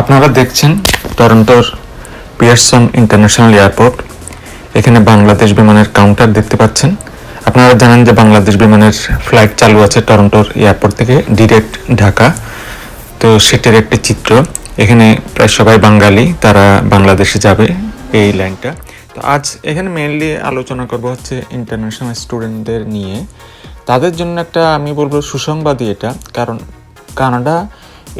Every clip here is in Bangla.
আপনারা দেখছেন টরন্টোর পিয়ারসন ইন্টারন্যাশনাল এয়ারপোর্ট। এখানে বাংলাদেশ বিমানের কাউন্টার দেখতে পাচ্ছেন। আপনারা জানেন যে বাংলাদেশ বিমানের ফ্লাইট চালু আছে টরন্টোর এয়ারপোর্ট থেকে, ডিরেক্ট ঢাকা। তো সেটার একটি চিত্র। এখানে প্রায় সবাই বাঙালি, তারা বাংলাদেশে যাবে এই লাইনটা। তো আজ এখানে মেনলি আলোচনা করব হচ্ছে ইন্টারন্যাশনাল স্টুডেন্টদের নিয়ে। তাদের জন্য একটা, আমি বলব সুসংবাদই এটা। কারণ কানাডা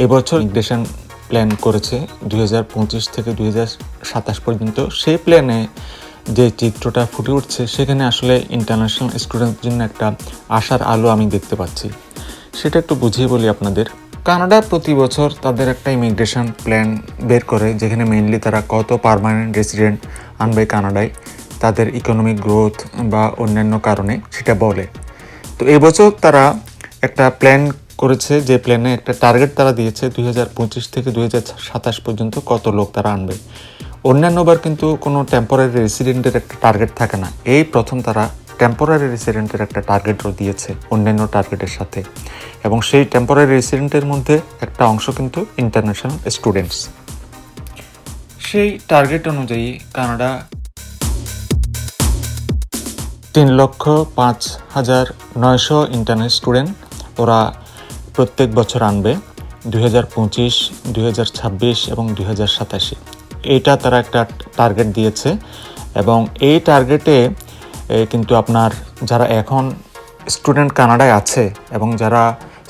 এবছর ইমিগ্রেশন প্ল্যান করেছে দু হাজার পঁচিশ থেকে দুই হাজার সাতাশ পর্যন্ত। সেই প্ল্যানে যে চিত্রটা ফুটে উঠছে, সেখানে আসলে ইন্টারন্যাশনাল স্টুডেন্টদের জন্য একটা আশার আলো আমি দেখতে পাচ্ছি। সেটা একটু বুঝিয়ে বলি আপনাদের। কানাডা প্রতি বছর তাদের একটা ইমিগ্রেশন প্ল্যান বের করে, যেখানে মেইনলি তারা কত পার্মানেন্ট রেসিডেন্ট আনবে কানাডায়, তাদের ইকোনমিক গ্রোথ বা অন্যান্য কারণে, সেটা বলে। তো এবছর তারা একটা প্ল্যান করেছে যে প্ল্যানে একটা টার্গেট তারা দিয়েছে দুই হাজার পঁচিশ থেকে দুই হাজার সাতাশ পর্যন্ত কত লোক তারা আনবে। অন্যান্যবার কিন্তু কোনো টেম্পোরারি রেসিডেন্টের একটা টার্গেট থাকে না। এই প্রথম তারা টেম্পোরারি রেসিডেন্টের একটা টার্গেটও দিয়েছে অন্যান্য টার্গেটের সাথে। এবং সেই টেম্পোরারি রেসিডেন্টের মধ্যে একটা অংশ কিন্তু ইন্টারন্যাশনাল স্টুডেন্টস সেই টার্গেট অনুযায়ী কানাডা তিন লক্ষ পাঁচ হাজার নয়শো ইন্টারনেট স্টুডেন্ট ওরা প্রত্যেক বছর আনবে দুই হাজার পঁচিশ, দুই হাজার ছাব্বিশ এবং দুই হাজার সাতাশি। এইটা তারা একটা টার্গেট দিয়েছে এবং এই টার্গেটে কিন্তু আপনার যারা এখন স্টুডেন্ট কানাডায় আছে এবং যারা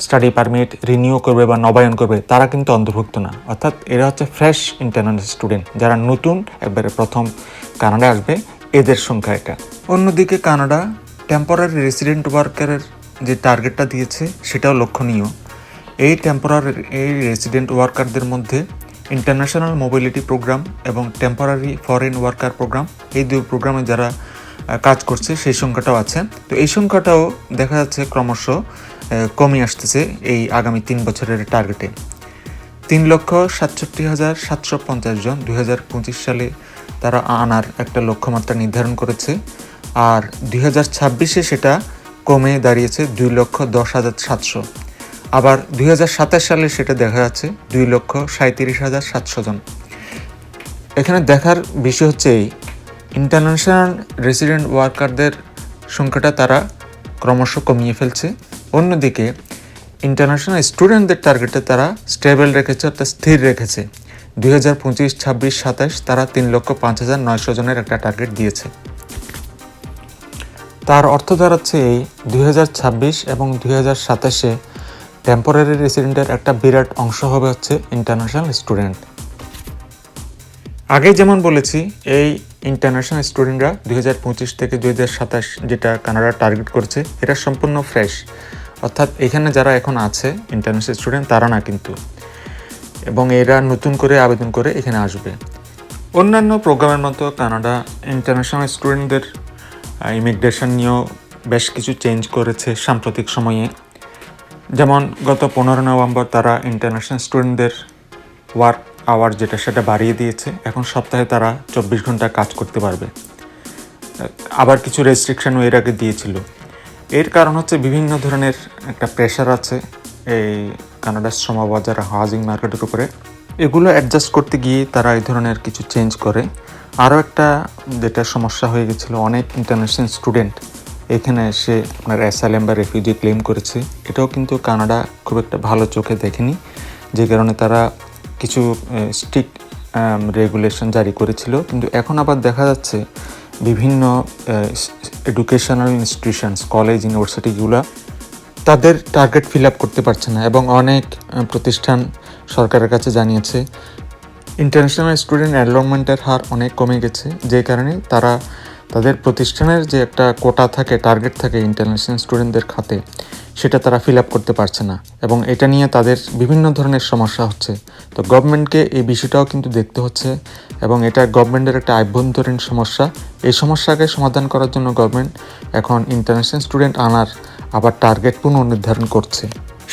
স্টাডি পারমিট রিনিউ করবে বা নবায়ন করবে, তারা কিন্তু অন্তর্ভুক্ত না। অর্থাৎ এরা হচ্ছে ফ্রেশ ইন্টারন্যাশনাল স্টুডেন্ট যারা নতুন একবারে প্রথম কানাডায় আসবে, এদের সংখ্যা এটা। অন্যদিকে কানাডা টেম্পোরারি রেসিডেন্ট ওয়ার্কারের যে টার্গেটটা দিয়েছে সেটাও লক্ষণীয়। এই টেম্পোরারি এই রেসিডেন্ট ওয়ার্কারদের মধ্যে ইন্টারন্যাশনাল মোবিলিটি প্রোগ্রাম এবং টেম্পোরারি ফরেন ওয়ার্কার প্রোগ্রাম এই দুই প্রোগ্রামে যারা কাজ করছে সেই সংখ্যাটাও আছে। তো এই সংখ্যাটাও দেখা যাচ্ছে ক্রমশ কমে আসতেছে এই আগামী তিন বছরের টার্গেটে তিন লক্ষ সাতষট্টি হাজার সাতশো পঞ্চাশ জন দুই হাজার পঁচিশ সালে তারা আনার একটা লক্ষ্যমাত্রা নির্ধারণ করেছে। আর দুই হাজার ছাব্বিশে সেটা কমে দাঁড়িয়েছে দুই লক্ষ দশ হাজার সাতশো। আবার দুই হাজার সাতাশ সালে সেটা দেখা যাচ্ছে দুই লক্ষ সাঁত্রিশ হাজার সাতশো জন। এখানে দেখার বিষয় হচ্ছে এই ইন্টারন্যাশনাল রেসিডেন্ট ওয়ার্কারদের সংখ্যাটা তারা ক্রমশ কমিয়ে ফেলছে। অন্যদিকে ইন্টারন্যাশনাল স্টুডেন্টদের টার্গেটে তারা স্টেবল রেখেছে অর্থাৎ স্থির রেখেছে। দুই হাজার পঁচিশ, ছাব্বিশ, সাতাশ তারা তিন লক্ষ পাঁচ হাজার নয়শো জনের একটা টার্গেট দিয়েছে। তার অর্থ দাঁড়াচ্ছে এই দুই হাজার ছাব্বিশ এবং দুই হাজার সাতাশে টেম্পোরারি রেসিডেন্টের একটা বিরাট অংশ হবে হচ্ছে ইন্টারন্যাশনাল স্টুডেন্ট আগে যেমন বলেছি, এই ইন্টারন্যাশনাল স্টুডেন্টরা দুই হাজার পঁচিশ থেকে দুই হাজার সাতাশ যেটা কানাডা টার্গেট করছে, এটা সম্পূর্ণ ফ্রেশ অর্থাৎ এখানে যারা এখন আছে ইন্টারন্যাশনাল স্টুডেন্ট তারা না কিন্তু। এবং এরা নতুন করে আবেদন করে এখানে আসবে। অন্যান্য প্রোগ্রামের মতো কানাডা ইন্টারন্যাশনাল স্টুডেন্টদের ইমিগ্রেশন নিয়েও বেশ কিছু চেঞ্জ করেছে সাম্প্রতিক সময়ে। যেমন গত পনেরো নভেম্বর তারা ইন্টারন্যাশনাল স্টুডেন্টদের ওয়ার্ক আওয়ার যেটা সেটা বাড়িয়ে দিয়েছে। এখন সপ্তাহে তারা চব্বিশ ঘণ্টা কাজ করতে পারবে। আবার কিছু রেস্ট্রিকশনও এর আগে দিয়েছিল। এর কারণ হচ্ছে বিভিন্ন ধরনের একটা প্রেশার আছে এই কানাডার শ্রমবাজার হাউজিং মার্কেটের উপরে। এগুলো অ্যাডজাস্ট করতে গিয়ে তারা এই ধরনের কিছু চেঞ্জ করে। আরও একটা যেটা সমস্যা হয়ে গেছিল, অনেক ইন্টারন্যাশনাল স্টুডেন্ট এখানে এসে আপনার অ্যাসাইলেম বা রেফিউজি ক্লেম করেছে। এটাও কিন্তু কানাডা খুব একটা ভালো চোখে দেখেনি, যে কারণে তারা কিছু স্ট্রিক্ট রেগুলেশন জারি করেছিল। কিন্তু এখন আবার দেখা যাচ্ছে বিভিন্ন এডুকেশনাল ইনস্টিটিউশনস কলেজ ইউনিভার্সিটিগুলো তাদের টার্গেট ফিল আপ করতে পারছে না। এবং অনেক প্রতিষ্ঠান সরকারের কাছে জানিয়েছে ইন্টারন্যাশনাল স্টুডেন্ট এনরোলমেন্টের হার অনেক কমে গেছে, যে কারণে তারা তাদের প্রতিষ্ঠানের যে একটা কোটা থাকে টার্গেট থাকে ইন্টারন্যাশনাল স্টুডেন্টদের খাতে, সেটা তারা ফিল আপ করতে পারছে না। এবং এটা নিয়ে তাদের বিভিন্ন ধরনের সমস্যা হচ্ছে। তো গভর্নমেন্টকে এই বিষয়টাও কিন্তু দেখতে হচ্ছে এবং এটা গভর্নমেন্টের একটা আভ্যন্তরীণ সমস্যা। এই সমস্যাকে সমাধান করার জন্য গভর্নমেন্ট এখন ইন্টারন্যাশনাল স্টুডেন্ট আনার আবার টার্গেট পুনর্নির্ধারণ করছে।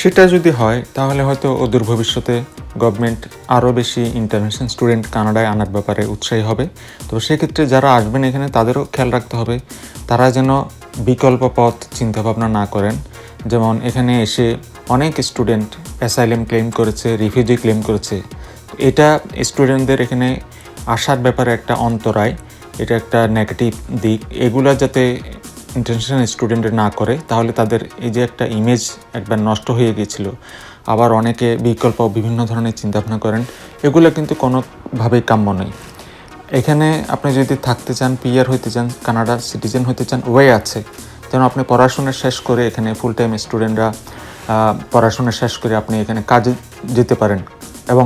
সেটা যদি হয়, তাহলে হয়তো অদূর ভবিষ্যতে গভর্নমেন্ট আরও বেশি ইন্টারন্যাশনাল স্টুডেন্ট কানাডায় আনার ব্যাপারে উৎসাহী হবে। তো সেক্ষেত্রে যারা আসবেন এখানে, তাদেরও খেয়াল রাখতে হবে, তারা যেন বিকল্প পথ চিন্তাভাবনা না করেন। যেমন এখানে এসে অনেক স্টুডেন্ট অ্যাসাইলেম ক্লেম করেছে রিফিউজি ক্লেম করেছে। এটা স্টুডেন্টদের এখানে আসার ব্যাপারে একটা অন্তরায়, এটা একটা নেগেটিভ দিক। এগুলা যাতে ইন্টারন্যাশনাল স্টুডেন্টের না করে, তাহলে তাদের এই যে একটা ইমেজ একবার নষ্ট হয়ে গিয়েছিল। আবার অনেকে বিকল্প বিভিন্ন ধরনের চিন্তাভাবনা করেন। এগুলো কিন্তু কোনোভাবেই কাম্য নয়। এখানে আপনি যদি থাকতে চান পিআর হইতে চান কানাডার সিটিজেন হইতে চান ওয়ে আছে। যেন আপনি পড়াশোনা শেষ করে এখানে ফুল টাইম স্টুডেন্টরা পড়াশোনা শেষ করে আপনি এখানে কাজে যেতে পারেন এবং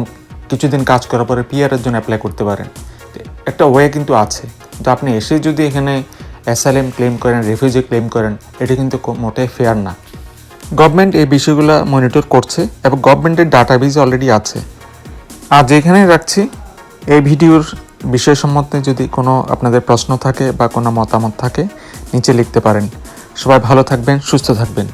কিছুদিন কাজ করার পরে পিআরের জন্য অ্যাপ্লাই করতে পারেন। একটা ওয়ে কিন্তু আছে। তো আপনি এসে যদি এখানে অ্যাসাইলেম ক্লেম করেন, রেফিউজি ক্লেম করেন, এটা কিন্তু মোটেই ফেয়ার না। গভর্নমেন্ট এই বিষয়গুলো মনিটর করছে এবং গভর্নমেন্টের ডাটাবেজ অলরেডি আছে। আর যেখানে রাখছি, এই ভিডিওর বিষয় সম্বন্ধে যদি কোনো আপনাদের প্রশ্ন থাকে বা কোনো মতামত থাকে, নিচে লিখতে পারেন। সবাই ভালো থাকবেন, সুস্থ থাকবেন।